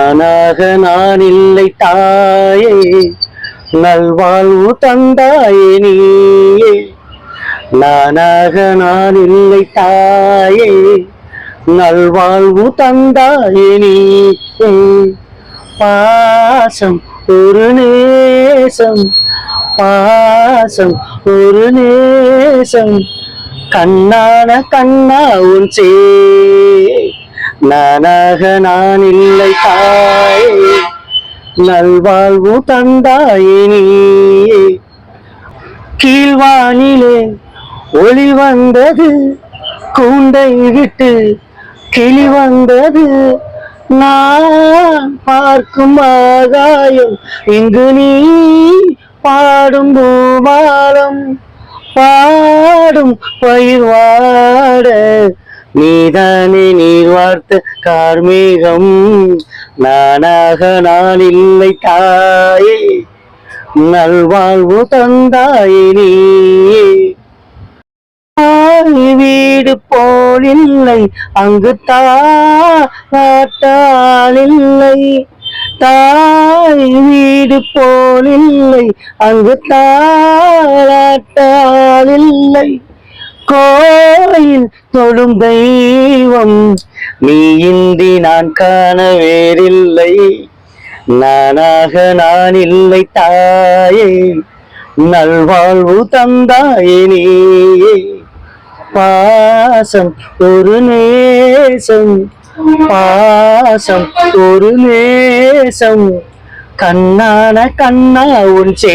நானாக நான் இல்லை தாயே. நல்வாழ்வு தந்தாயே நீயே. நானாக நான் இல்லை தாயே. நல்வாழ்வு தந்தாயே நீ பாசம் ஒரு நேசம். பாசம் ஒரு நேசம். கண்ணான கண்ணா உன் சே நானாக நான் இல்லை தாயே. நல்வாழ்வு தந்தாயே நீயே. கீழ்வானிலே ஒளி வந்தது கூண்டை விட்டு கிளி வந்தது. நான் பார்க்கும் ஆகாயம் இங்கு நீ பாடும் பூமாலம். பாடும் பயிர் வாட நீதானே நீர் வார்த்த கார்மேகம். நானாக நான் இல்லை தாயே. நல்வாழ்வு தந்தாயே நீ வீடு போலில்லை அங்கு தாட்டாளில்லை தாய் வீடு போலில்லை அங்கு தாளாட்டாளில்லை கோயில் தொழும் தெய்வம். நீ இந்தி நான் காண வேறில்லை நானாக நான் இல்லை தாயே. நல்வாழ்வு தந்தாயே நீயே. பாசம் ஒரு நேசம். பாசம் ஒரு நேசம். கண்ணான கண்ணா உன் சே